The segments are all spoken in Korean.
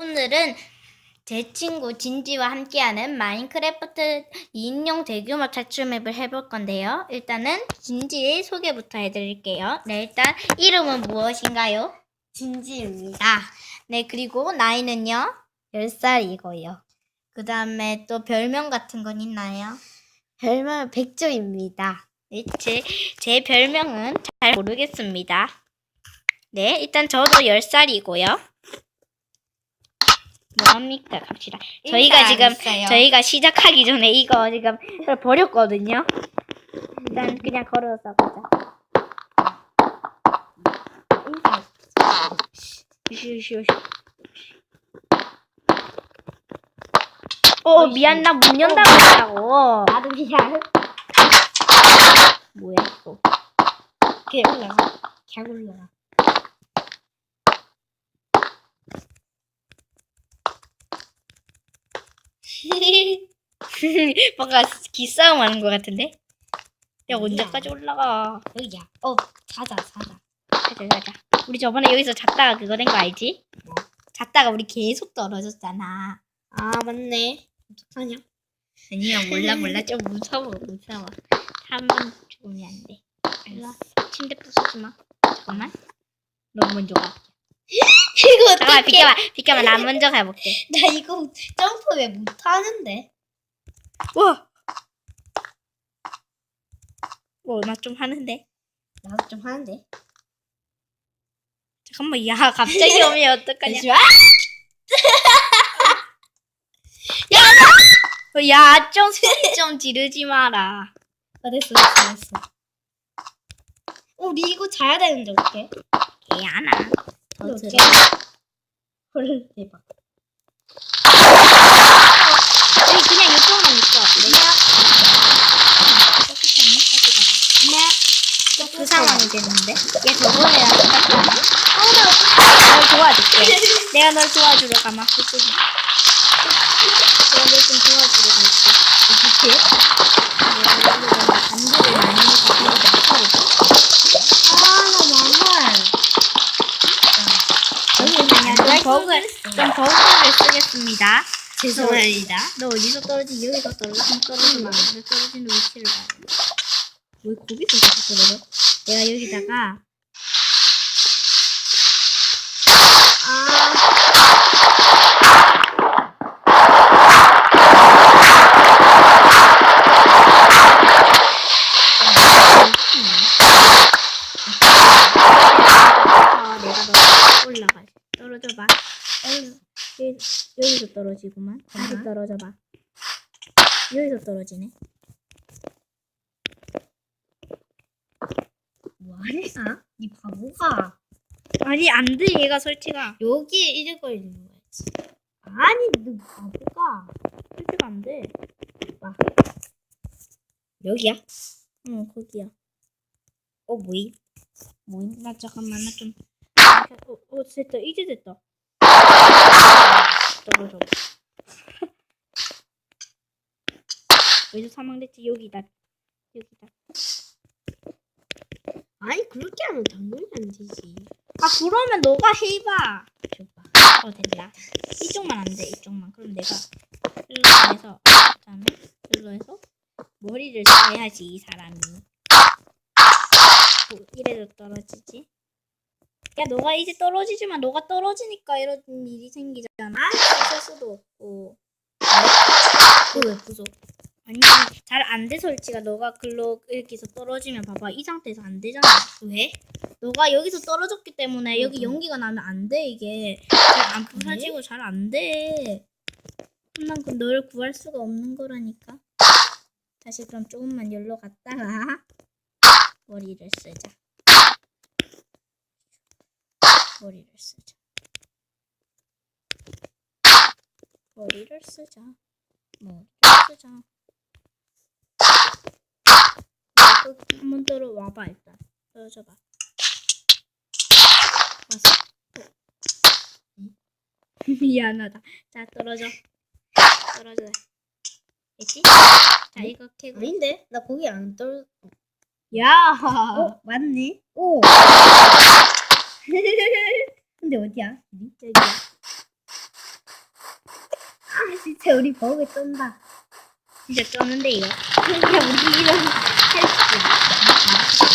오늘은 제 친구 진지와 함께하는 마인크래프트 2인용 대규모 탈출맵을 해볼 건데요. 일단은 진지의 소개부터 해드릴게요. 네, 일단 이름은 무엇인가요? 진지입니다. 네, 그리고 나이는요? 10살이고요. 그 다음에 또 별명 같은 건 있나요? 별명 백조입니다. 네, 제, 제 별명은 잘 모르겠습니다. 네, 일단 저도 10살이고요. 뭐합니까? 갑시다. 저희가 지금, 안 했어요. 저희가 시작하기 전에 이거 지금 버렸거든요. 일단 그냥 걸어서 가자. 쉬쉬쉬. 어, 미안, 나 문 연다고 했다고. 나도 미안. 뭐야, 또. 그냥 올라가. 그냥 올라가. 뭔가 기싸움 하는 것 같은데? 야. 언제까지 올라가? 여기야. 어, 자자, 자자. 가자, 가자. 우리 저번에 여기서 잤다가 그거 된 거 알지? 뭐? 잤다가 우리 계속 떨어졌잖아. 아, 맞네. 어떡하냐? 아니야, 몰라, 몰라. 좀 무서워, 무서워. 한번 죽으면 안 돼. 와. 침대 부수지 마. 잠깐만. 너 먼저 가. 이거 잠깐만, 어떡해. 비켜봐. 비켜봐. 나 먼저 가볼게. 나 이거 점프 왜 못하는데? 와! 어, 나좀 하는데. 나도 좀 하는데. 잠깐만, 야, 갑자기 오면 어떡하냐. 잠시만. 어, 야, 좀 소리 좀 지르지 마라. 아, 됐어, 됐어, 됐어. 어, 우리 이거 자야 되는데, 어떡해? 개야나. 더 어떡해? 들어. 헐, 대박. 여기 그냥 이쪽만 있어. 내가 네. 그 상황이 됐는데. 얘 저번에랑 똑같아. 널 도와줄게. 내가 널 도와주러 가마. 그쪽이. 내가 널좀 도와주러 갈게. 어떻게? 내가 반지를 많이 해서 아, 나 망할. 잠시만요. 좀 버그를, 좀 버그를 쓰겠습니다. 죄송합니다. 너 어디서 떨어지? 여기서 떨어지 마. 너 떨어지는 위치를 봐야 돼. 왜 거기서 계속 떨어져? 내가 여기다가 떨어져 봐. 여기서 떨어지네. 뭐하냐? 이 바보가. 아니 안 돼. 얘가 설치가 여기에 이럴 거 있는 거야지. 아니, 너 바보가. 설치가 안 돼. 여기야? 어 거기야. 어, 뭐임? 뭐임? 나 잠깐만 나 좀. 어, 어 됐다. 이제 됐다. 떨어져. 어디서 사망됐지? 여기다. 여기다. 아니, 그렇게 하면 당연히 안 되지. 아 그러면 너가 해봐. 줘봐. 어 된다. 이쪽만 안 돼. 이쪽만. 그럼 내가 일로 해서 그다음에 일로 해서 머리를 써야지 이 사람이. 뭐, 이래도 떨어지지. 야 너가 이제 떨어지지만 너가 떨어지니까 이런 일이 생기잖아. 있을 수도 없고. 그거 왜 부숴? 아니 잘 안돼 설치가 너가 글로 여기서 떨어지면 봐봐 이 상태에서 안 되잖아. 왜? 너가 여기서 떨어졌기 때문에 여기 응. 연기가 나면 안 돼 이게 잘안 부서지고 잘 안 돼. 그럼 난그 너를 구할 수가 없는 거라니까. 다시 그럼 조금만 열로 갔다가 머리를 쓰자. 머리를 쓰자. 머리를 쓰자. 머리를 쓰자. 한번 떨어 와봐 일단. 떨어져봐. 왔어. 응? 미안하다. 자 떨어져. 떨어져. 됐지? 자 이거 캐고. 아닌데? 나 거기 안 떨. 야. 어, 맞네. 오. 근데 어디야? 여기야. 우리 버그 쩐다. 진짜 쩌는데 이거. 야, 우리 이런.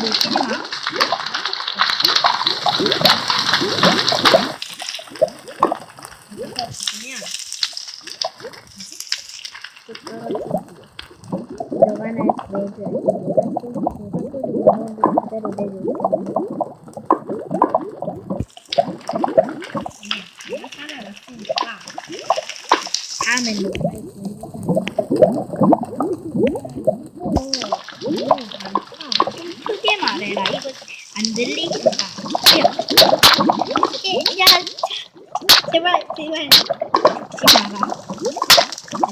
놓치지 마. 너가 날 구해줘야지. 내가 또, 내가 또 너무 그대로 내줘. 내가 살아났으니까. 다음엔 뭐. 좀 크게 말해라. 이거 안 들리니까. 야, 제발, 제발. 하지 마라.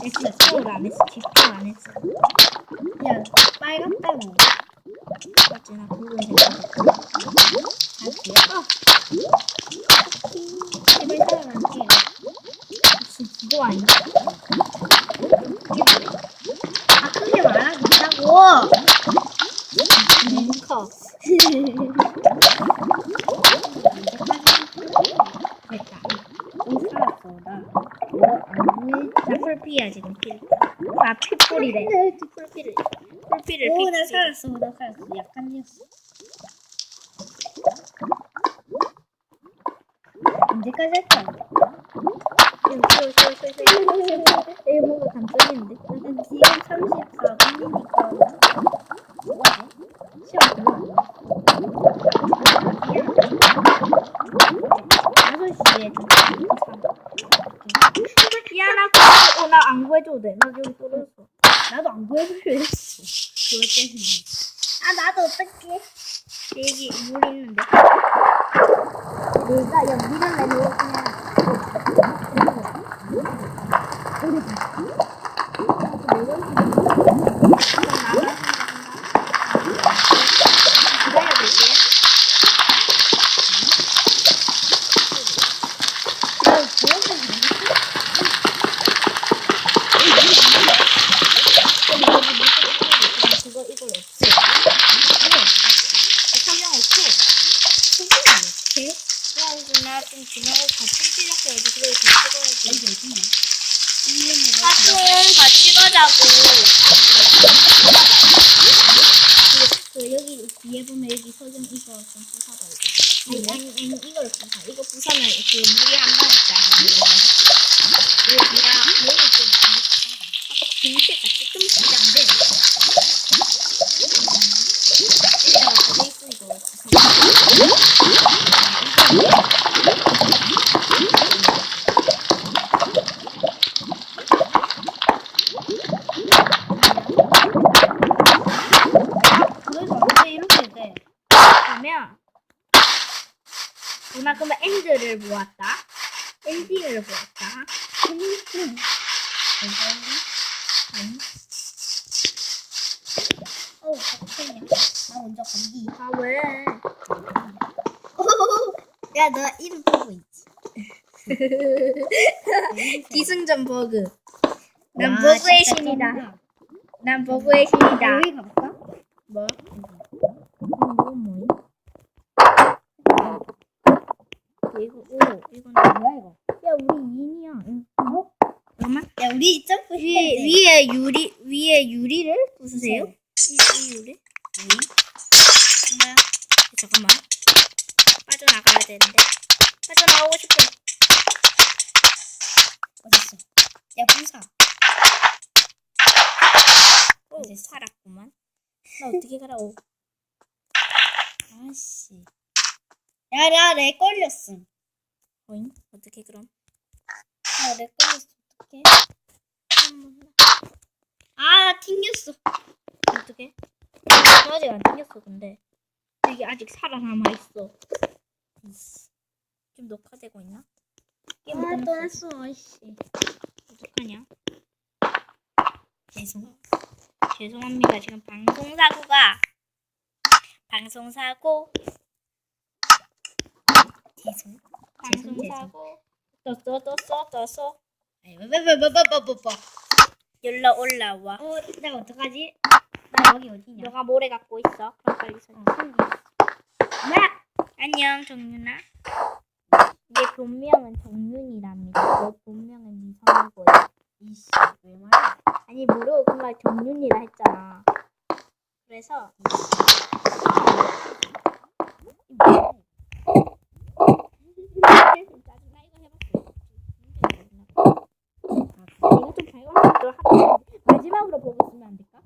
됐어. 집중을 안 했어. 집중 안 했어. 야, 빨갛다고. 어찌나 붉은색. 아, 귀여워. 제발 살아남게. 무슨 지도 아니야? 아, 크게 말하겠다고. 커. 됐다. 오, 살았어. 나. 어, 나 풀피야 지금 필. 아 피뿔이래. 풀피를 풀피를 오, 피. 나 살았어. 나 살았어. 약간 이었어. 언제까지 할 거야? 이거 뭔가 감정인데. 일단 지금 34분이니까. 뭐하지? 시험 그만. 5시에 좀. 야나 그거 어나 안 구해줘도 돼. 나 여기 떨어졌어. 나도 안 보여주려 했어. 그것 때문에. 아, 나도 어떡해. 여기 물 있는데. 내가 연기를 내고 그냥. 기다려볼게. 그거 이걸 없애. 설명 없고. 야 이거 나 좀 지나고 같이 찍어야지. 사촌 같이 가자고. 그 여기 뒤에 보면 여기 서점 이거 좀. 아니 아니 아니 이걸 부사. 이거 부사면 그 물이 한방 있잖아. 여기랑 얘는 좀 김치 같이 좀 진짜 안 돼. 여기다가 그거 있고 이거 부사. 그래서 어째 이렇게 돼? 그러면 누나 그러면 엔드를 모았다. 엔딩을 모았다. 음. 어우, 걱정이야. 나 먼저 감기. 아 왜? 야, 너 이름 보고 있지? 기승전 버그. 난 와, 버그의 신이다. 난 버그의 신이다. 여기 가볼까? 뭐? 이거 뭐야? 이거 오 이건 뭐야, 이거? 야 우리 2인이야. 어? 잠깐만. 야, 우리 점프 돼. 위에 유리 위에 유리를 부수세요. 이, 이 유리? 뭐야? 잠깐만. 되는데. 빠져나오고 싶어. 어딨어? 야, 부사. 오 살았구만. 나 어떻게 가라오? 아씨. 야, 나렉 걸렸음. 어잉? 어떻게 그럼? 야, 렉 걸렸어. 한번 아, 튕겼어. 어떻게? 나 아직 안 튕겼어 근데 이게 아직 살아남아 있어. 좀 녹화되고 있나? 게임 아, 끝났어. 떠났어, 아이씨. 어떡하냐? 죄송. 죄송합니다. 지금 방송 사고가 방송 사고 죄송. 방송. 사고 떴어 떴어 떴어 뭐뭐뭐뭐뭐뭐뭐. 연락 올라와. 어, 나 어떡하지? 나 여기 어디냐? 너가 모래 갖고 있어. 그럼 빨리 서. 나 안녕 정윤아. 내 본명은 정윤이랍니다. 내 본명은 미성이고요. 이씨 왜 말이야? 아니 모르고 그말 정윤이라 했잖아. 그래서 짜증나 이거 해봤어. 이거 좀 발광색으로 하고 마지막으로 보고 있으면 안 될까?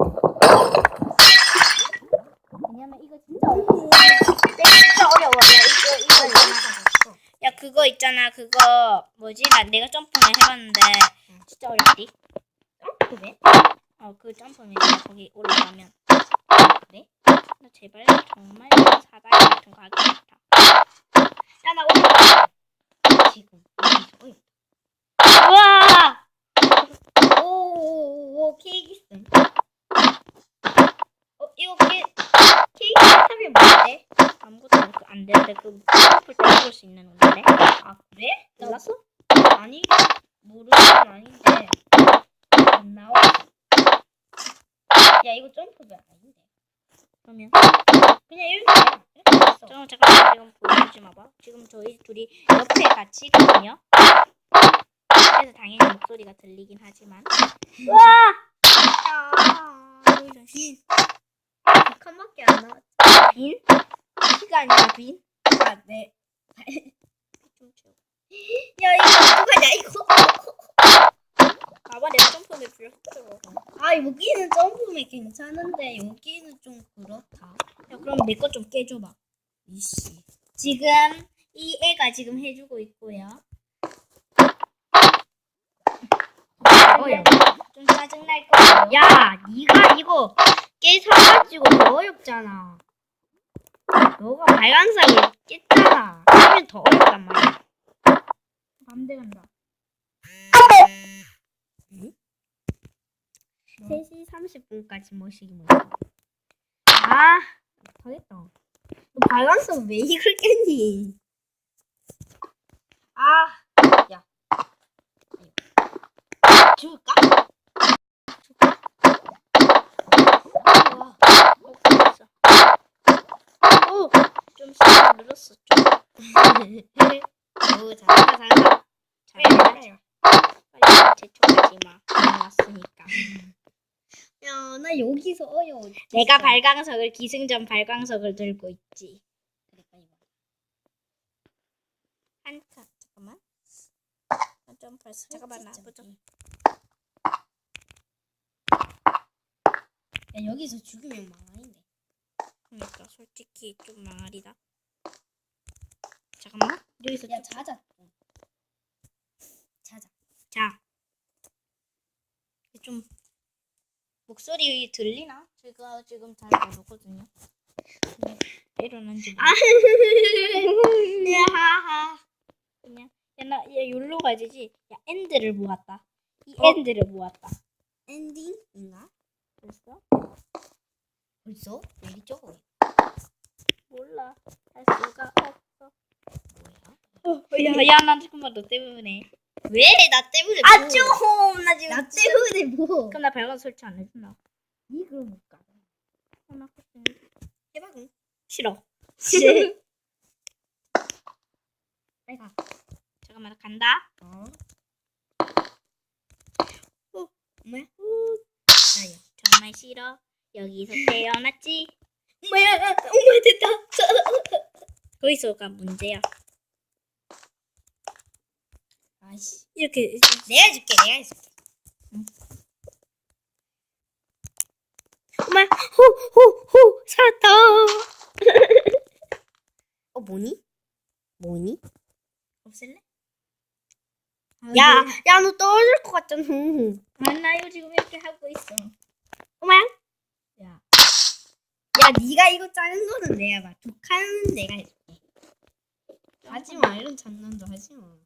왜냐면 이거 진짜 어려워. 진짜 어려워. 야 이거 이거 있잖아. 야 그거 있잖아. 그거 뭐지? 나 내가 점프를 해봤는데 진짜 어렵디. 그래? 어그 점프는 이제 거기 올라가면 그래? 나 제발 정말 사다리 같은 거 하기 싫다. 야나 올라가. 지금. 우와. 오오오 케이크 있음. 어 이거 케 케이크 하면 뭔데? 안 되는데 그때 해볼 수 있는 건데. 아 그래? 나 몰랐어? 아니 모르는 건 아닌데 안 나와. 야 이거 점프가 아닌데. 그러면 그냥 이렇게 이렇게 있어. 저 잠깐 지금 보여주지 마봐. 지금 저희 둘이 옆에 같이 있거든요. 그래서 당연히 목소리가 들리긴 하지만. 우와. 아, 빈. 두 칸밖에 안 나왔. 빈? 키가 아니라 빈? 아 네. 야 이거 어떡하냐 이거. 봐봐 내가 점프를 불렀어. 아 여기는 점프면 괜찮은데 여기는 좀 그렇다. 야 그럼 내 거 좀 깨줘봐. 이씨. 지금 이 애가 지금 해주고 있고요. 어려워. 좀 짜증 날 거예요. 야, 네가 이거 깨서 가지고 더 어렵잖아. 너가 발광석을 깼잖아. 그러면 더 어렵단 말이야. 간다. 응? 3시 30분까지 모시기 모시기. 아, 못하겠다. 너 발광석 왜 이걸 깼니? 아, 야. 줄까? 와, 어, 됐어. 오, 좀 시간 늘었어. 좀. 오, 잘한다, 잘한다. 잘해. 빨리 제초하지 마. 안 왔으니까. 야, 나 어려워. 내가 발광석을 기승전 발광석을 들고 있지. 그래, 빨리 와. 한칸 잠깐만. 좀 벌써 잠깐만 나 보자. 야, 여기서 죽으면 망하는데. 그러니까 솔직히 좀 망할이다. 잠깐만. 여기서 야, 좀- 자자. 좀. 자자. 자. 좀 목소리 들리나? 제가 지금 잘 모르거든요. 일어난지 아, 모르- 야하하. 그냥 야나 야 욜로 가지지. 야 엔드를 모았다. 이 어? 엔드를 모았다. 엔딩인가? 벌써? 벌써? 저거 몰라. 할 수가 없어. 뭐야? 야야 나 잠깐만 너 때문에. 왜? 나 때문에 아 뭐? 좀! 나 지금 나 때문에 뭐? 그럼 나 발광 설치 안 해준다. 니 그럼 못 가. 어, 나 그때 해봐 그럼. 싫어. 빨리 가. 잠깐만 나 간다. 어? 어, 뭐야? 나요. 정말 싫어. 여기서 태어났지. 엄마야, 엄마 됐다. 거기서가 문제야. 아이씨. 이렇게 내가 해줄게. 내가 해줄게. 정말 호호호 살았다. 어 뭐니? 뭐니? 없을래? 야, 야, 너 떨어질 것 같잖아. 만나요 지금 이렇게 하고 있어. 엄마야? 야. 야, 네가 이거 짜는 거는 내가 봐. 두 칸은 내가 해줄게. 하지 마. 이런 장난도 하지 마.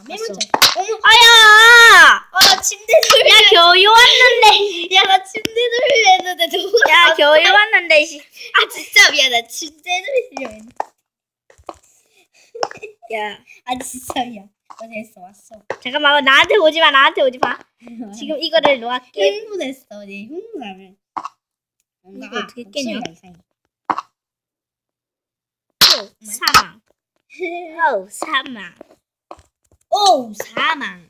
어. 먼저. 어머, 아야! 어, 나 침대 돌려. 야 겨유 왔는데. 야, 나 침대 돌려 했는데. 야 겨유 왔는데. 씨. 아, 진짜 미안. 나 침대 돌리려 했는데. 야 아, 진짜 미안. 어, 됐어. 왔어. 잠깐만 나한테 오지 마 나한테 오지 마. 지금 이거를 놓을게. 흥분했어. 내 흥분하면. 뭔가 이거 어떻게 깨냐? 사망. 오 사망. 오 사망.